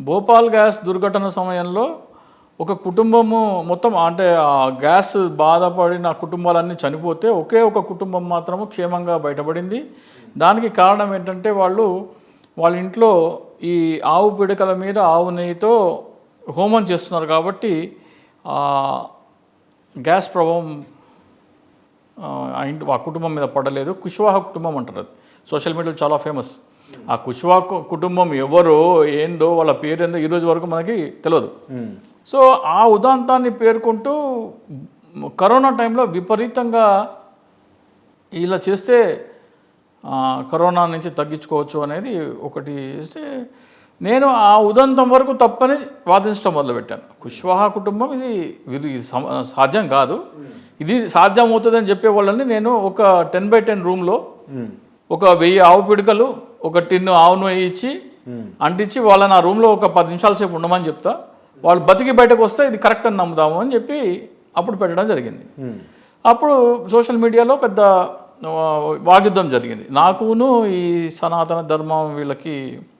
Bhopal gas దుర్ఘటన సమయంలో ఒక కుటుంబము మొత్తం అంటే ఆ గ్యాస్ బాధపడిన కుటుంబాలన్నీ చనిపోతే ఒకే ఒక కుటుంబం మాత్రము క్షేమంగా బయటపడింది. దానికి కారణం ఏంటంటే వాళ్ళు వాళ్ళ ఇంట్లో ఈ ఆవు పిడకల మీద ఆవు నెయ్యితో హోమం చేస్తున్నారు కాబట్టి గ్యాస్ ప్రభావం ఆ, ఆ ఇంటి ఆ కుటుంబం మీద పడలేదు. కుష్వాహ కుటుంబం అంటారు అది. సోషల్ మీడియాలో చాలా ఫేమస్. ఆ కుష్వాహ కు- కుటుంబం ఎవరో ఏందో వాళ్ళ పేరు ఏందో ఈరోజు వరకు మనకి తెలియదు సో ఆ ఉదాంతాన్ని పేర్కొంటూ కరోనా టైంలో విపరీతంగా ఇలా చేస్తే కరోనా నుంచి తగ్గించుకోవచ్చు అనేది ఒకటి చేస్తే నేను ఆ ఉదంతం వరకు తప్పని వాదించడం మొదలుపెట్టాను. కుష్వాహ కుటుంబం ఇది ఇది సాధ్యం కాదు. ఇది సాధ్యం అవుతుందని చెప్పే వాళ్ళని నేను ఒక టెన్ బై టెన్ రూమ్లో ఒక వెయ్యి ఆవు పిడకలు ఒక టిన్ను ఆవు నూనె ఇచ్చి అంటించి వాళ్ళని ఆ రూమ్లో ఒక పది నిమిషాల సేపు ఉండమని చెప్తా. వాళ్ళు బతికి బయటకు వస్తే ఇది కరెక్ట్ అని నమ్ముదాము అని చెప్పి అప్పుడు పెట్టడం జరిగింది. అప్పుడు సోషల్ మీడియాలో పెద్ద వాగ్యుద్ధం జరిగింది. నాకును ఈ సనాతన ధర్మం వీళ్ళకి